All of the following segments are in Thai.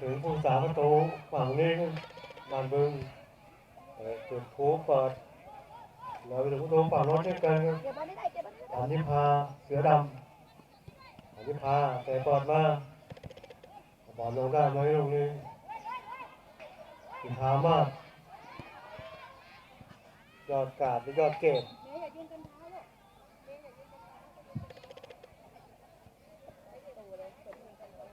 ถึงผู้สาประตูฝั่งนี้บานบึงเปิดจุดทูปเปิดเราไปถึงประตูฝั่งโน้นเช่นกันครับอันนี้พาเสือดำอันนี้พาแต่ปิดมาบอลลงได้ไหมตรงนี้สิพามากยอดกาดหรือยอดเกต เมย์อย่ายืนกันเท้าลูกเมย์อย่ายืนกันเท้าตูเลยเปิดมือกันเลย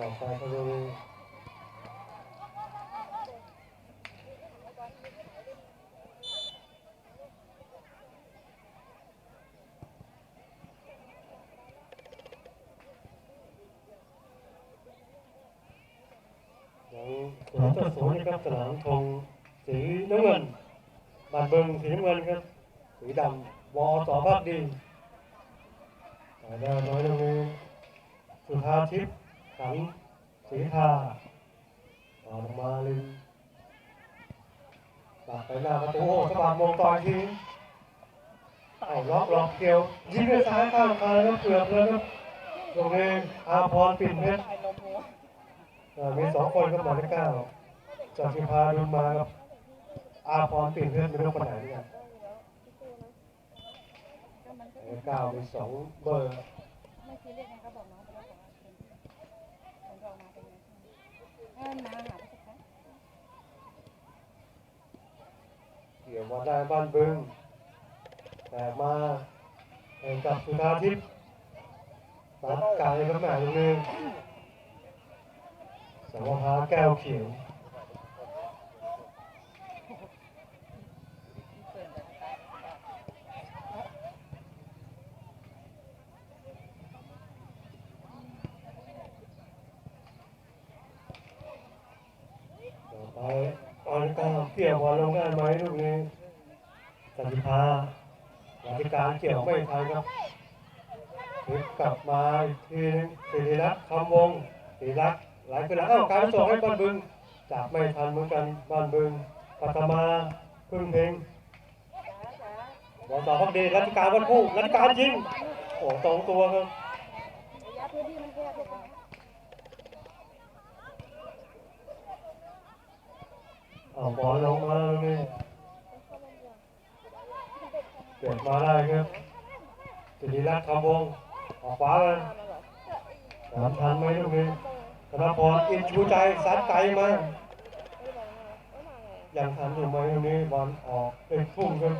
บอลอกไปก็ดูยังสวนต่อสวนนะครับสนามธงสีน้ำเงินบานเบิงสีน้ำเงินครับสีดำวอสอภาคดีแต่ได้น้อยตรงนี้สุธาทิพย์ ขันสีทาออกมาลินตัดไปหน้าประตูโอ้สะบัดมงต่อยทีเอาล็อกล็อกเกียวยิงด้วยซ้ายข้างคาแล้วเกือบแล้วครับตรงนี้อาพรปิ่นเพชรไอ้ลมหัวเอ่อมีสองคนครับหมายเลขเก้าจากสิพาดุลมาครับอาพรปิ่นเพชรไม่รู้คนไหนเนี่ยก็มันก็หายเลขเก้ามีสองเบอร์ เกี่ยวมาได้บ้านบึง แต่มาเองกับสุธาทิพย์รัดกายกับแม่ตรงนี้สวภาแก้วเขียว อไปอนก้าเกี่ยวบอลลงได้ไหมลูกนี้สันติภาหลังการเกี่ยวไม่ทันครับพลิกกลับมาทีนึงสิริรักษ์คำวงสิริรักษ์หลขึ้นแล้วอ้าการส่งให้บ้านบึงจับไม่ทันเหมือนกันบ้านบึงปัตมาพึ่งเพลงบอลต่อพักดีรัชการวัดผู้รัชการยิงโอ้สองตัวครับ ระยะพื้นที่มันแคบ เอาบอลลงมาตรงนี้เกิดมาได้ครับสิริรักษ์คำวงออกขวาเลยตามทันไหมลูกนี้ธนพรอินชูใจซัดไกลมายังทันอยู่ไหมตรงนี้บอลออกเป็นพุ่งครับ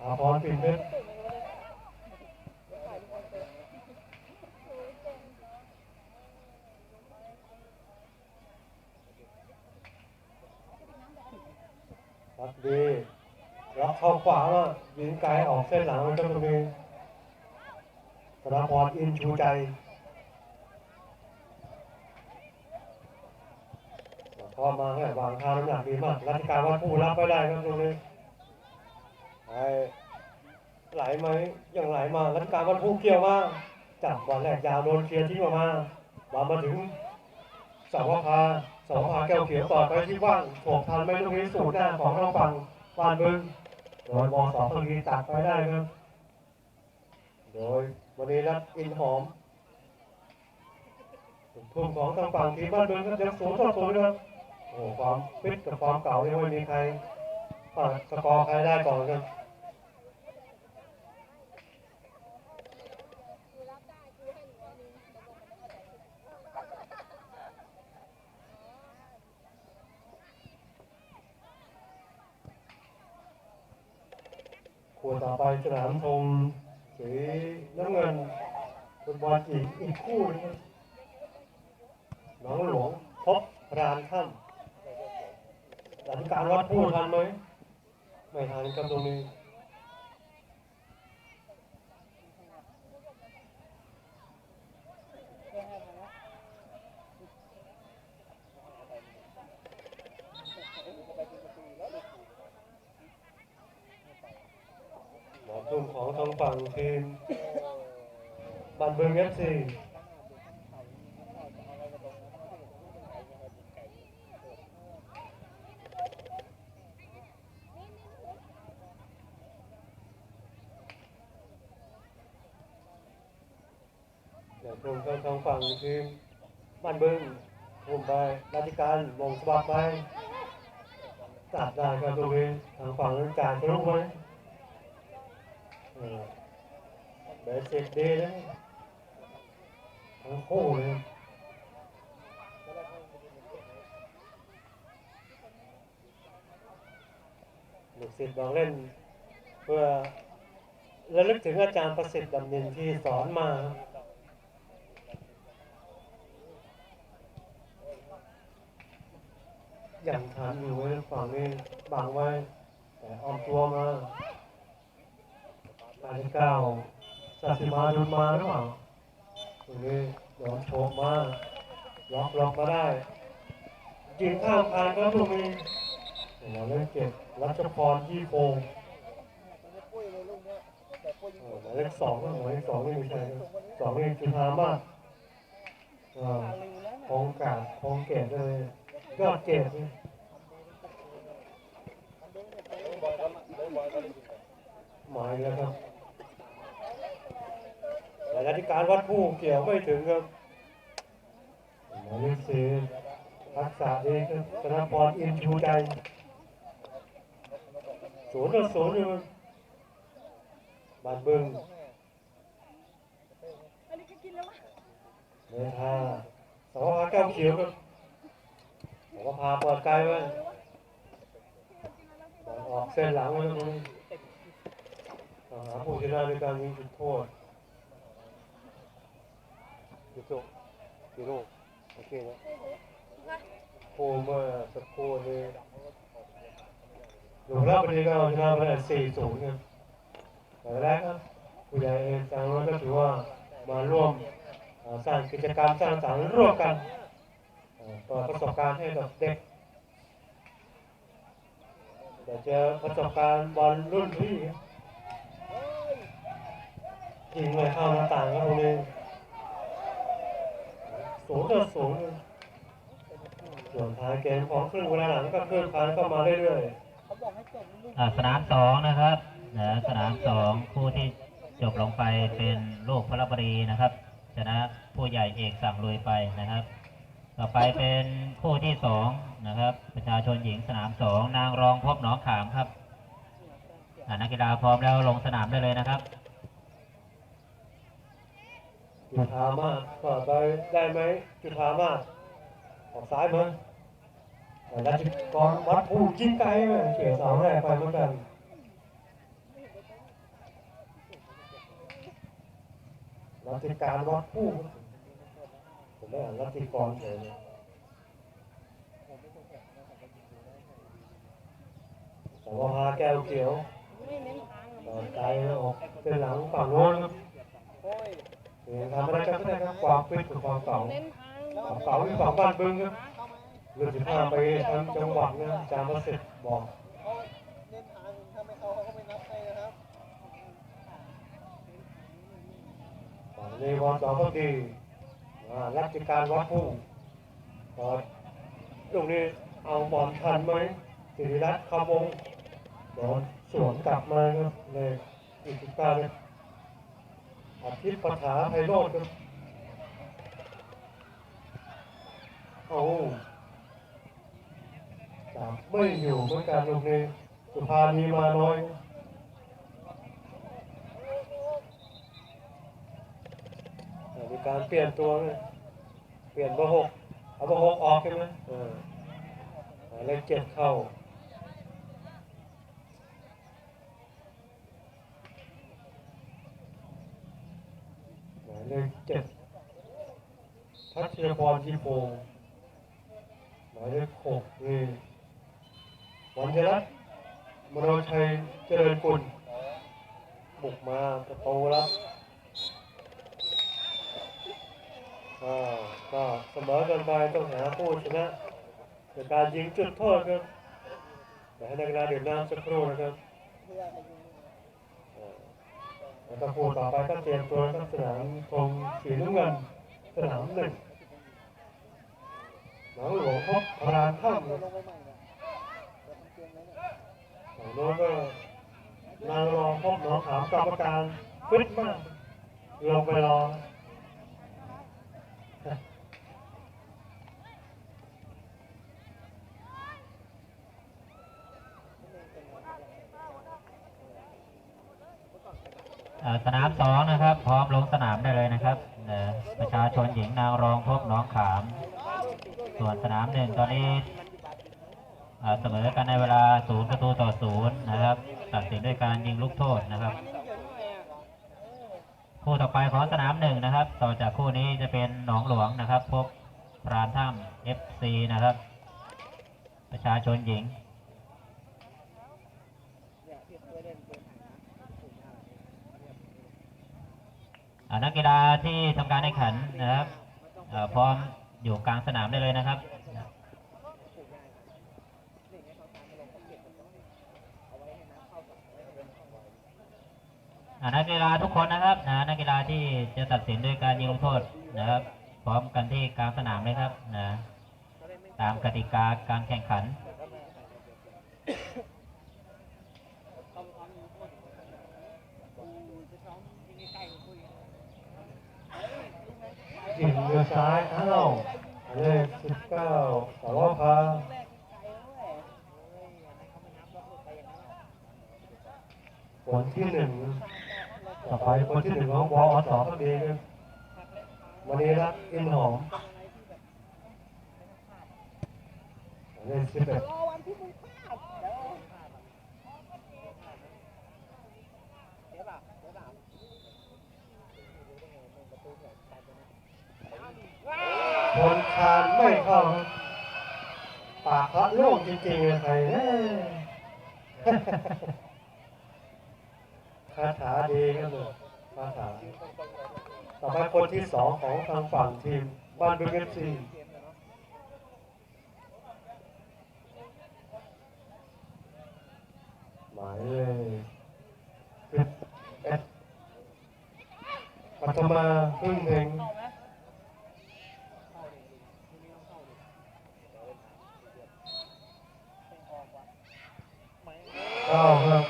อาพรปิ่นเพชร พักดีรับเข้าขวามายิงไกลออกเส้นหลังครับตรงนี้ธนพรอินชูใจพอมาให้วางทางน้ำหนักดีมากรัชการวัดผู้รับไม่ได้ครับตรงนี้ไอไหลไหมยังไหลมารัชการวัดผู้เกี่ยวมาจับบอลแรกยาวโดนเคลียร์ทิ้งออกมาบอลมาถึงสาวพา สาวพาแก้วเขียวต่อไปที่ว่างโฉบทันไหมตรงนี้สูดหน้าของทางฝั่งฟานบึงโดยบอสองพังกีตัดไปได้ครับ โดยวันนี้รัฐอินหอมทุ่มของทางฝั่งทีมบ้านบึงก็ยังสูงต่อสูงนะครับโอ้ความฟิตกับความเก่ายังไม่มีใครเปิดสกอร์ใครได้ก่อนครับคู่ต่อไป สนามธงสีน้ำเงินฟุตบอลอีกอีกคู่หนึงครับหน้องหลวงพบรานถ้ำหลังการวัดพูดทันไหมไม่ทันครับตรงนี้ บันเบึงเอฟซีเดี๋ยวตรกันทางฝั่งทีมบันเบึงทุ่มไปราชการมองสวัสดิ์ไปตัดได้ครับตรงนี้ทางฝั่งราชการทะลุไปเบสิกดีนะ ทั้งคู่เลยลูกศิษย์ลองเล่น เพื่อระลึกถึงอาจารย์ประสิทธิ์ดำเนินที่สอนมาอย่างทันอยู่ไว้ฝั่งนี้บังไว้ แต่ออมตัวมาปาที่เก้าสัตสิมาดุลมาหรือเปล่า ตรงนี้โดนโฉบมาล็อกล็อกมาได้ยิงข้ามคานก็ตรงนี้เราเล่นเก็บรัชพรยี่โพงหมายเลขสองหมายเลขสองนี่ไม่ใช่สองนี่จุฬามาศเออคงกาดคงเกตเลยยอดเกตเลยหมายแล้วครับ แต่ราชการวัดผู้เกี่ยวไม่ถึงครับหมายเลขสี่ทักษะดีครับธนพรอินชูใจศูนย์ต่อศูนย์อยู่บ้านบึงอันนี้ก็กินแล้ววะเมทาสวภาแก้วเขียวก็สวภาเปิดไกลไว้บอลออกเส้นหลังไว้ตรงนี้ต้องหาผู้ชนะด้วยการยิงจุดโทษ ยูโซยูโรโอเคนะโคเมื่อสักครู่นี้หลวงรับปฏิกาชนะไปได้สี่ศูนย์ครับแต่แรกครับผู้ใหญ่เองทางนั้นก็ถือว่ามาร่วมเอ่อสร้างกิจกรรมสร้างสรรค์ร่วมกันเอ่อเปิดประสบการณ์ให้กับเด็กเดี๋ยวเจอประสบการณ์บอลรุ่นพี่ยิงเลยเข้าหน้าต่างครับตรงนี้ สูงต่สูงเลยส่วนท้ายเกมของครึ่งเวลาหลังก็เคลื่อนผ่านเข้ามาเรื่อยอ่าสนามสองนะครับนะสนามสองคู่ที่จบลงไปเป็นลูกพระบรีนะครับ ชนะผู้ใหญ่เอกสั่งลุยไปนะครับ ต่อไปเป็นคู่ที่สองนะครับ ประชาชนหญิงสนามสองนางรองพบหนองขามครับนักกีฬาพร้อมแล้วลงสนามได้เลยนะครับ จุธามาเปิดไปได้ไหมจุธามาออกซ้ายมาแต่ราชกรวัดผู้ยิงไกลเฉียวเสาแรกไปเหมือนกันรัติการวัดผู้ผมไม่อ่านรัติกรเฉยเลยแต่ว่าพาแก้วเขียวไม่เน้นทางตอนใจออกเป็นหลังฝั่งโน้นครับ ทำอะไรกันก็ได้ครับความฟิตกับความเก่าเน้นทางความเก่าที่ฝั่งบ้านบึงครับเรื่องสิบห้าปีทั้งจังหวัดนะอาจารย์ประสิทธิ์บอกเล่นทางถ้าไม่เข้าเขาก็ไม่นับให้นะครับฝั่งนี้วอนสองก็ดีอ่ารัติการวัดผู้ตอนตรงนี้เอาบอลทันไหมสิริรัตน์คำวงโดนสวนกลับมาครับเลยอีกสิบเก้าเลย อาทิตย์ปัญหาไพโรจน์ครับเอาจับไม่อยู่เหมือนกันตรงนี้สุภานีมาน้อยอ่ามีการเปลี่ยนตัวเลยเปลี่ยนเบอร์หกเอาเบอร์หกออกใช่ไหมเออหมายเลขเจ็ดเข้า หมาย เจ็ดทัชยพรที่โพงหมายเลขหกนี่วันชรัตน์มโนชัยเจริญกุลบุกมาประตูแล้วอ่าก็เสมอกันไปต้องหาผู้ชนะในการยิงจุดโทษครับเดี๋ยวให้นักกีฬาดื่มน้ำสักครู่นะครับ แล้วก็คู่ต่อไปก็เตรียมตัวครับสนามธงสีน้ำเงินสนามหนึ่งหลังหลวงพบพรานถ้ำหม่เนี่ยเดี๋ยวทำเกมแล้วน้องน้นก็นางรองพบน้องขามกรรมการฟิตมากลงไปรอ เเอ่อ สนามสองนะครับ พร้อมลงสนามได้เลยนะครับประชาชนหญิงนางรองพบน้องขาม ส่วนสนามหนึ่งตอนนี้เสมอกันในเวลาศูนย์ประตูต่อศูนย์นะครับ ตัดสินด้วยการยิงลูกโทษนะครับคู่ต่อไปของสนามหนึ่งนะครับ ต่อจากคู่นี้จะเป็นหนองหลวงนะครับ พบพรานถ้ำ FC นะครับ ประชาชนหญิง นักกีฬาที่ทำการแข่งขันนะครับพร้อมอยู่กลางสนามได้เลยนะครับนักกีฬาทุกคนนะครับนะนักกีฬาที่จะตัดสินด้วยการยิงลูกโทษนะครับ พร้อมกันที่กลางสนามเลยครับนะตามกติกาการแข่งขัน ยิงมือซ้ายอ้าวเลขสิบเก้าสารพาผลที่หนึ่งต่อไปคนที่หนึ่งของพอสอบก็ดีวันนี้รักอินหอมเลขสิบเอ็ดานไม่เข้าปากพระโล่งจริงๆเลยใครเนี่ยคาถาดีครับเลยคาถาต่อไปคนที่สองของทางฝั่งทีมบ้านบึงเอฟซีหมายเลขสิบเอ็ดปัทมาพึ่งเพงเก้าครับ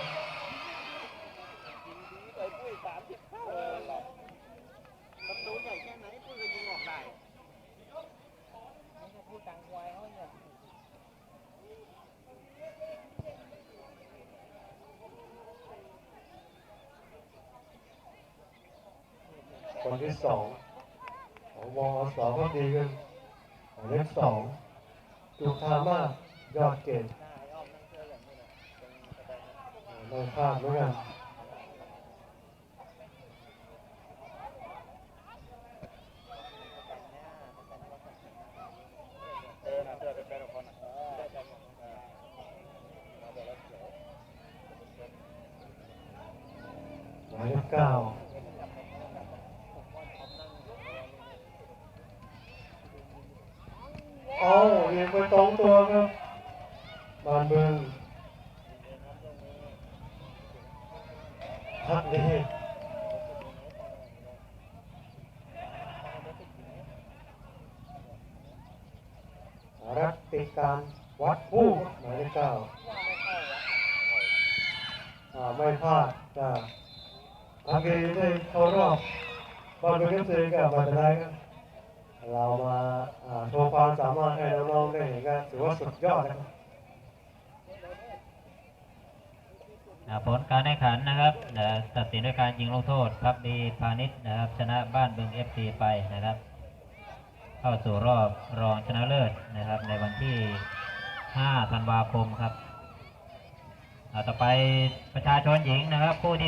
ประตูใหญ่แค่ไหนปืนก็ยิงออกได้ คนที่สองของวอสองก็ดีกันหมายเลขสองจุธามายอดเกตไม่พลาดเหมือนกัน หมายเลขเก้าเอา เรียงไปตงตัวครับบานเมืองพักดีรักติการวัดผู้หมายเลขเก้าไม่พลาดจ้าทำดีได้เข้ารอบ บอลเป็นเกมกับมาได้ครับ เรามาโชว์ความสามารถให้น้องๆได้เห็นกันถือว่าสุดยอดนะครับผลการแข่งขันนะครับเอ่ตัดสินด้วยการยิงลูกโทษพักดีพาณิชย์นะครับ ชนะบ้านบึง FC ไปนะครับ เข้าสู่รอบรองชนะเลิศนะครับ ในวันที่ 5 ธันวาคมครับต่อไปประชาชนหญิงนะครับผู้ที่